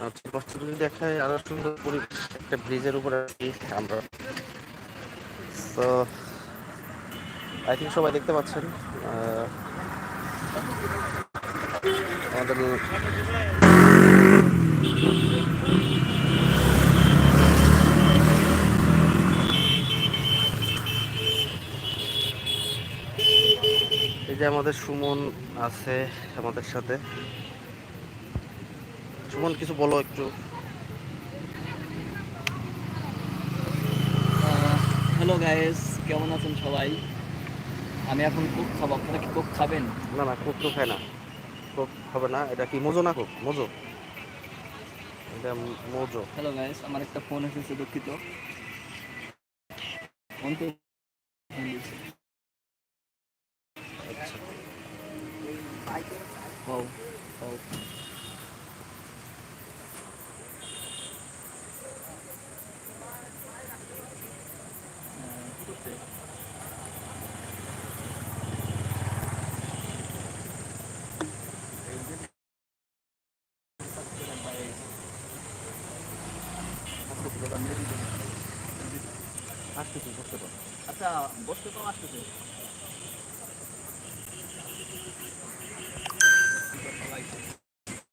চারপাশটা দেখায় আরও সুন্দর পরিবেশ, একটা ব্রিজের উপরে আছি আমরা। তো আই থিঙ্ক সবাই দেখতে পাচ্ছেন আমাদের এই যে আমাদের সুমন আছে আমাদের সাথে। সুমন কিছু বলো একটু। হ্যালো গাইস কেমন আছেন সবাই? আমি এখন কোক খাব আপনারা কি কোক খাবেন? না না কোক তো খায় না। কোক হবে না এটা কি মোজো না কোক? মোজো। এটা মোজো। হ্যালো গাইস আমার একটা ফোন এসেছে দুঃখিত। ফোন তো আচ্ছা। ও ও আসতেছি বুঝতে পারো আচ্ছা বসতে তো আসতেছে।